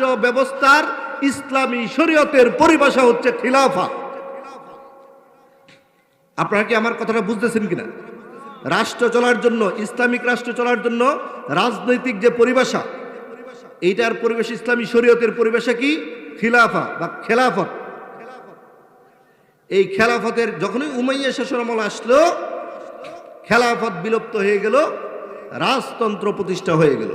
রাষ্ট্র ব্যবস্থার ইসলামী শরীয়তের পরিভাষা হচ্ছে খিলাফা। আপনারা কি আমার কথাটা বুঝতেছেন কিনা? রাষ্ট্র চলার জন্য, ইসলামিক রাষ্ট্র চলার জন্য রাজনৈতিক যে পরিভাষা, এইটার পরিবেশ, ইসলামী শরীয়তের পরিবেশা কি? খিলাফা বা খেলাফত। এই খেলাফতের যখনই উমাইয়া শাসন আমল আসলো, খেলাফত বিলুপ্ত হয়ে গেল, রাজতন্ত্র প্রতিষ্ঠা হয়ে গেল।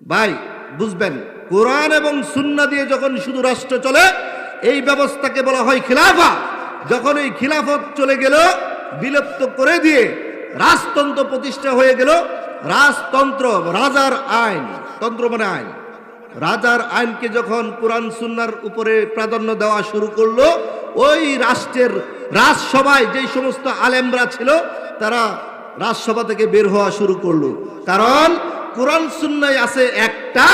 ভাই বুঝবেন, কোরআন এবং সুন্না দিয়ে যখন শুধু রাষ্ট্র চলে, এই ব্যবস্থাকে বলা হয় খিলাফা। যখন এই খিলাফত চলে গেল, বিলুপ্ত করে দিয়ে রাজতন্ত্র প্রতিষ্ঠা হয়ে গেল, রাজতন্ত্র, রাজার আইন, তন্ত্র মানে আইন। রাজার আইনকে যখন কোরআন সুন্নার উপরে প্রাধান্য দেওয়া শুরু করল, ওই রাষ্ট্রের রাজসভায় যেই সমস্ত আলেমরা ছিল, তারা রাজসভা থেকে বের হওয়া শুরু করল। কারণ কোরআন সুন্নায় আছে একটা,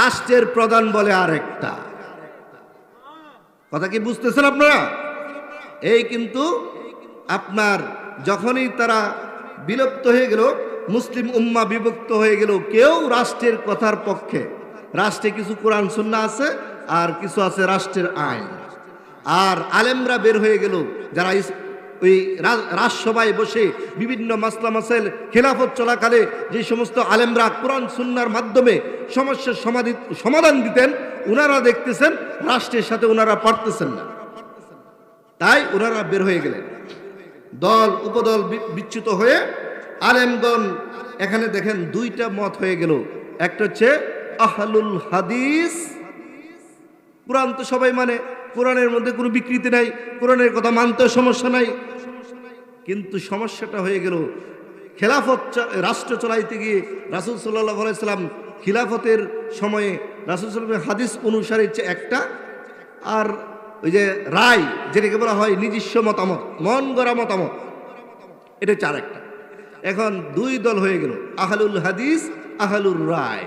রাষ্ট্রের প্রধান বলে আর একটা কথা কি বুঝতেছেন আপনারা? এই কিন্তু আপনার যখনই তারা বিলুপ্ত হয়ে গেল, মুসলিম উম্মা বিভক্ত হয়ে গেল, কেউ রাষ্ট্রের কথার পক্ষে, রাষ্ট্রে কিছু কোরআন সুন্না আছে আর কিছু আছে রাষ্ট্রের আইন। আর আলেমরা বের হয়ে গেল, যারা ওই রাজসভায় বসে বিভিন্ন মাসলা মাসাইল খেলাফত চলাকালে যে সমস্ত আলেমরা কোরআন, সুন্নার মাধ্যমে সমস্যার সমাধি সমাধান দিতেন ওনারা দেখতেছেন, রাষ্ট্রের সাথে ওনারা পারতেছেন না। তাই ওনারা বের হয়ে গেলেন। দল, উপদল বিচ্যুত হয়ে আলেমগণ এখানে দেখেন দুইটা মত হয়ে গেল। একটা হচ্ছে আহলুল হাদিস। কোরআন তো সবাই মানে। কোরআনের মধ্যে কোনো বিকৃতি নাই, কোরআনের কথা মানতেও সমস্যা নাই। কিন্তু সমস্যাটা হয়ে গেল, খেলাফত রাষ্ট্র চলাইতে গিয়ে রাসুল সাল্লাহ আলাইসাল্লাম খিলাফতের সময়ে রাসুল সাল্লামের হাদিস অনুসারে একটা, আর ওই যে রায়, যেটাকে বলা হয় নিজস্ব মতামত, মন গড়া মতামত, এটা চার একটা এখন দুই দল হয়ে গেল, আহলুল হাদিস, আহলুর রায়।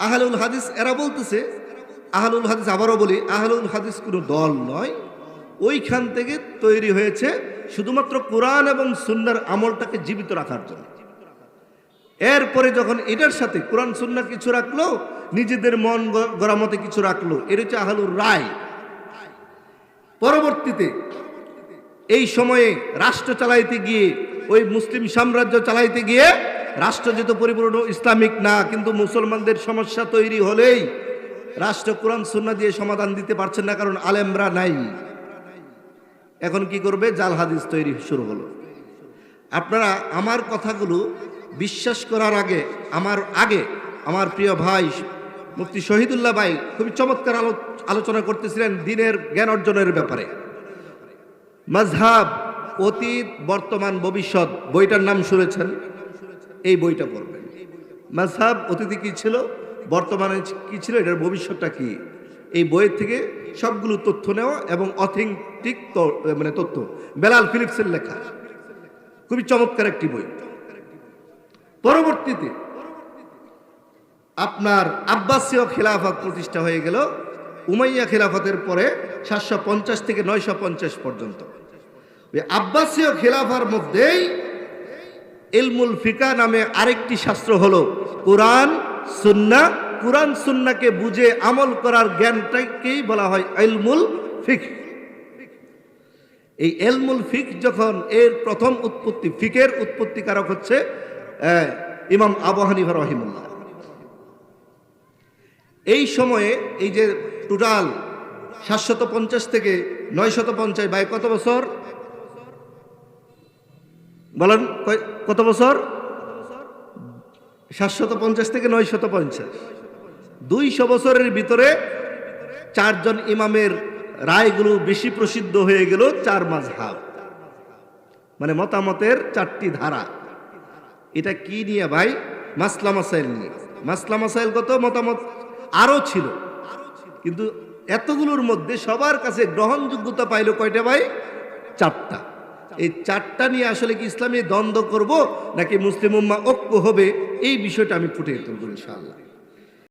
আহলুল হাদিস এরা বলতেছে আহলুল হাদিস আবারও বলি, আহলুল হাদিস কোনো দল নয়। ওইখান থেকে তৈরি হয়েছে শুধুমাত্র কোরআন এবং সুন্নার আমলটাকে জীবিত রাখার জন্য। এরপরে যখন এটার সাথে কোরআন সুন্না কিছু রাখল, নিজেদের মন গ- গড়া মতে কিছু রাখল, এটা হচ্ছে আহলুর রায়। পরবর্তীতে এই সময়ে রাষ্ট্র চালাইতে গিয়ে, ওই মুসলিম সাম্রাজ্য চালাইতে গিয়ে, রাষ্ট্র যেহেতু পরিপূর্ণ ইসলামিক না, কিন্তু মুসলমানদের সমস্যা তৈরি হলেই রাষ্ট্র কোরআন সুন্না দিয়ে সমাধান দিতে পারছেন না, কারণ আলেমরা নাই। এখন কি করবে? জাল হাদিস তৈরি শুরু হলো। আপনারা আমার কথাগুলো বিশ্বাস করার আগে, আমার আগে, আমার প্রিয় ভাই মুফতি শহীদুল্লাহ ভাই খুবই চমৎকার আলো- আলোচনা করতেছিলেন দিনের জ্ঞান অর্জনের ব্যাপারে। মাজহাব অতীত, বর্তমান, ভবিষ্যৎ, বইটার নাম শুনেছেন? এই বইটা পড়বেন। মাজহাব অতীতে কি ছিল? বর্তমানে কি ছিল, এটার ভবিষ্যৎটা কি? এই বইয়ের থেকে সবগুলো তথ্য নেওয়া এবং অথেন্টিক মানে তথ্য। বেলাল ফিলিপসের লেখা। খুবই চমৎকার একটি বই। পরবর্তীতে আপনার আব্বাসীয় খিলাফত প্রতিষ্ঠা হয়ে গেল উমাইয়া খিলাফতের পরে সাতশো পঞ্চাশ থেকে নয়শো পঞ্চাশ পর্যন্ত। আব্বাসীয় খিলাফার মধ্যেই ইলমুল ফিকা নামে আরেকটি শাস্ত্র হলো কোরআন সুন্না, কোরআন সুন্নাকে বুঝে আমল করার জ্ঞানটাকেই বলা হয় ইলমুল ফিক। এই এলমুল ফিক যখন এর প্রথম উৎপত্তি, ফিকের উৎপত্তি কারক হচ্ছে ইমাম আবু হানিফা রহিমুল্লাহ এই সময়ে এই যে টোটাল সাতশত পঞ্চাশ থেকে নয়শত পঞ্চাশ বাই কত বছর? বলেন কত বছর? সাতশত পঞ্চাশ থেকে নয়শত পঞ্চাশ। দুইশো বছরের ভিতরে চারজন ইমামের রায়গুলো বেশি প্রসিদ্ধ হয়ে গেল চার মাঝহাব মানে মতামতের চারটি ধারা। এটা কি নিয়ে ভাই? মাসলা মাসাইল নিয়ে। মাসলা মাসাইল কত মতামত? আরও ছিল। কিন্তু এতগুলোর মধ্যে সবার কাছে গ্রহণযোগ্যতা পাইল কয়টা ভাই? চারটা। এই চারটা নিয়ে আসলে কি ইসলামে দ্বন্দ্ব করব নাকি মুসলিম উম্মা ঐক্য হবে? এই বিষয়টা আমি ফুটিয়ে তুলব ইনশাআল্লাহ।